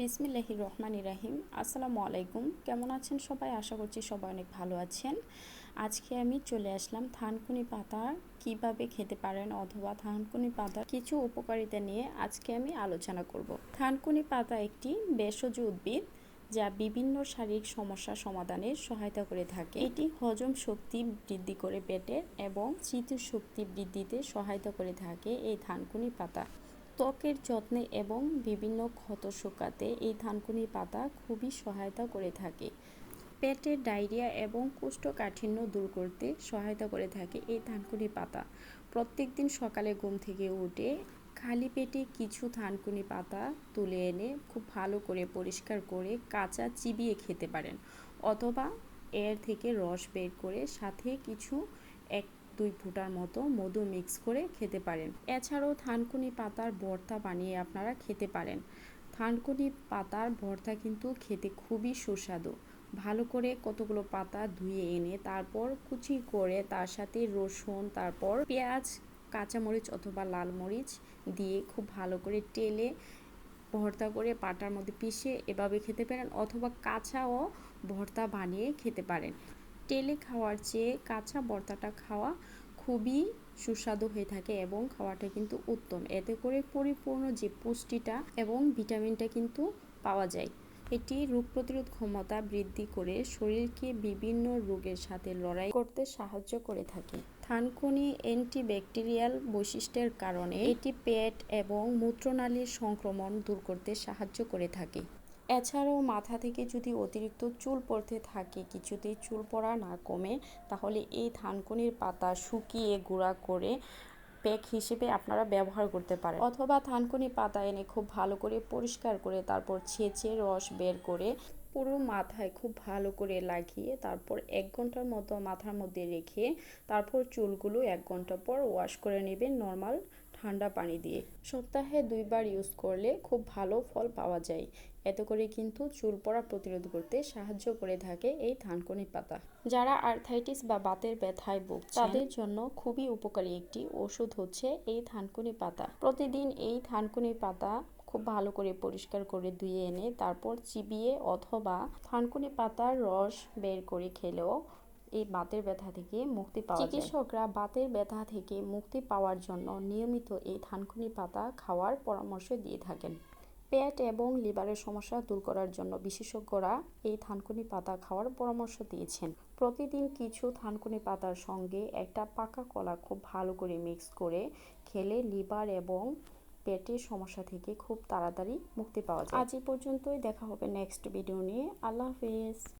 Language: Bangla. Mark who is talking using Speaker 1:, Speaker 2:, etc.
Speaker 1: বিসমিল্লাহি রহমান ইরাহিম আসসালামু আলাইকুম। কেমন আছেন সবাই? আশা করছি সবাই অনেক ভালো আছেন। আজকে আমি চলে আসলাম থানকুনি পাতা কীভাবে খেতে পারেন অথবা থানকুনি পাতার কিছু উপকারিতা নিয়ে আজকে আমি আলোচনা করব। থানকুনি পাতা একটি ভেষজ উদ্ভিদ যা বিভিন্ন শারীরিক সমস্যা সমাধানে সহায়তা করে থাকে। এটি হজম শক্তি বৃদ্ধি করে পেটের এবং স্মৃতিশক্তি বৃদ্ধিতে সহায়তা করে থাকে এই থানকুনি পাতা। ত্বকের যত্নে এবং বিভিন্ন ক্ষত শুকাতে এই থানকুনি পাতা খুবই সহায়তা করে থাকে। পেটের ডায়রিয়া এবং কোষ্ঠকাঠিন্য দূর করতে সহায়তা করে থাকে এই থানকুনি পাতা। প্রত্যেক দিন সকালে ঘুম থেকে উঠে খালি পেটে কিছু থানকুনি পাতা তুলে এনে খুব ভালো করে পরিষ্কার করে কাঁচা চিবিয়ে খেতে পারেন। অথবা এর থেকে রস বের করে সাথে কিছু এক দুই ফুটার মতো মধু মিক্স করে খেতে পারেন। এছাড়াও থানকুনি পাতার ভর্তা বানিয়ে আপনারা খেতে পারেন। থানকুনি পাতার ভর্তা কিন্তু খেতে খুবই সুস্বাদু। ভালো করে কতগুলো পাতা ধুয়ে এনে তারপর কুচি করে তার সাথে রসুন, তারপর পেঁয়াজ, কাঁচামরিচ অথবা লাল মরিচ দিয়ে খুব ভালো করে টেলে ভর্তা করে পাটার মধ্যে পিষে এভাবে খেতে পারেন অথবা কাঁচাও ভর্তা বানিয়ে খেতে পারেন। টেলে খাওয়ার চেয়ে কাঁচা ভর্তাটা খাওয়া খুবই সুস্বাদু হয়ে থাকে এবং খাওয়াটা কিন্তু উত্তম। এতে করে পরিপূর্ণ যে পুষ্টিটা এবং ভিটামিনটা কিন্তু পাওয়া যায়, এটি রোগ প্রতিরোধ ক্ষমতা বৃদ্ধি করে শরীরকে বিভিন্ন রোগের সাথে লড়াই করতে সাহায্য করে থাকে। থানকুনি অ্যান্টিব্যাকটেরিয়াল বৈশিষ্ট্যের কারণে এটি পেট এবং মূত্রনালীর সংক্রমণ দূর করতে সাহায্য করে থাকে। এছাড়াও মাথা থেকে যদি অতিরিক্ত চুল পড়তে থাকে, কিছুতেই চুল পড়া না কমে, তাহলে এই থানকুনির পাতা শুকিয়ে গুঁড়া করে প্যাক হিসেবে আপনারা ব্যবহার করতে পারেন। অথবা থানকুনি পাতা এনে খুব ভালো করে পরিষ্কার করে তারপর ছেঁচে রস বের করে পুরো মাথায় খুব ভালো করে লাগিয়ে তারপর এক ঘণ্টার মতো মাথার মধ্যে রেখে তারপর চুলগুলো এক ঘণ্টা পর ওয়াশ করে নেবেন নর্মাল ঠান্ডা পানি দিয়ে। সপ্তাহে দুইবার ইউজ করলে খুব ভালো ফল পাওয়া যায়। এতে করে কিন্তু চুল পড়া প্রতিরোধ করতে সাহায্য করে থাকে এই থানকুনি পাতা। যারা আর্থাইটিস বা বাতের ব্যথায় ভুগছে তাদের জন্য খুবই উপকারী একটি ওষুধ হচ্ছে এই থানকুনি পাতা। প্রতিদিন এই থানকুনি পাতা খুব ভালো করে পরিষ্কার করে ধুয়ে এনে তারপর চিবিয়ে অথবা থানকুনি পাতার রস বের করে খেলেও এই বাতের ব্যথা থেকে মুক্তি পাওয়া যায়। চিকিৎসকরা বাতের ব্যথা থেকে মুক্তি পাওয়ার জন্য নিয়মিত এই থানকুনি পাতা খাওয়ার পরামর্শ দিয়ে থাকেন। পেট এবং লিভারের সমস্যা দূর করার জন্য বিশেষজ্ঞরা এই থানকুনি পাতা খাওয়ার পরামর্শ দিয়েছেন। প্রতিদিন কিছু থানকুনি পাতার সঙ্গে একটা পাকা কলা খুব ভালো করে মিক্স করে খেলে লিভার এবং পেটের সমস্যা থেকে খুব তাড়াতাড়ি মুক্তি পাওয়া যায়। আজ এই পর্যন্তই দেখা হবে নেক্সট ভিডিও নিয়ে। আল্লাহ হাফিজ।